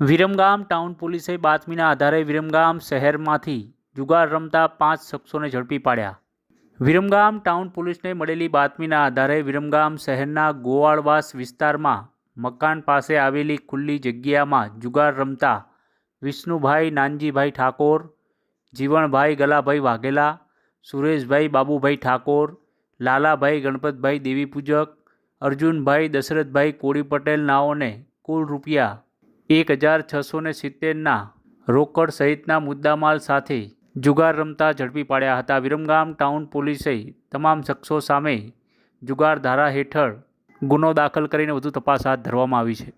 Viramgam town પોલીસે બાતમીના આધારે વિરમગામ શહેરમાંથી જુગાર રમતા પાંચ શખ્સોને ઝડપી પાડ્યા. વિરમગામ ટાઉન પોલીસને મળેલી બાતમીના આધારે વિરમગામ શહેરના ગોવાળવાસ વિસ્તારમાં મકાન પાસે આવેલી ખુલ્લી જગ્યામાં જુગાર રમતા વિષ્ણુભાઈ નાનજીભાઈ ઠાકોર, જીવણભાઈ ગલાભાઈ વાઘેલા, સુરેશભાઈ બાબુભાઈ ઠાકોર, લાલાભાઈ ગણપતભાઈ દેવી પૂજક અર્જુનભાઈ દશરથભાઈ કોળી પટેલ નાઓને કુલ રૂપિયા એક હજાર છસો ને સિત્તેરના રોકડ સહિતના મુદ્દામાલ સાથે જુગાર રમતા ઝડપી પાડ્યા હતા. વિરમગામ ટાઉન પોલીસે તમામ શખ્સો સામે જુગાર ધારા હેઠળ ગુનો દાખલ કરીને વધુ તપાસ હાથ ધરવામાં આવી છે.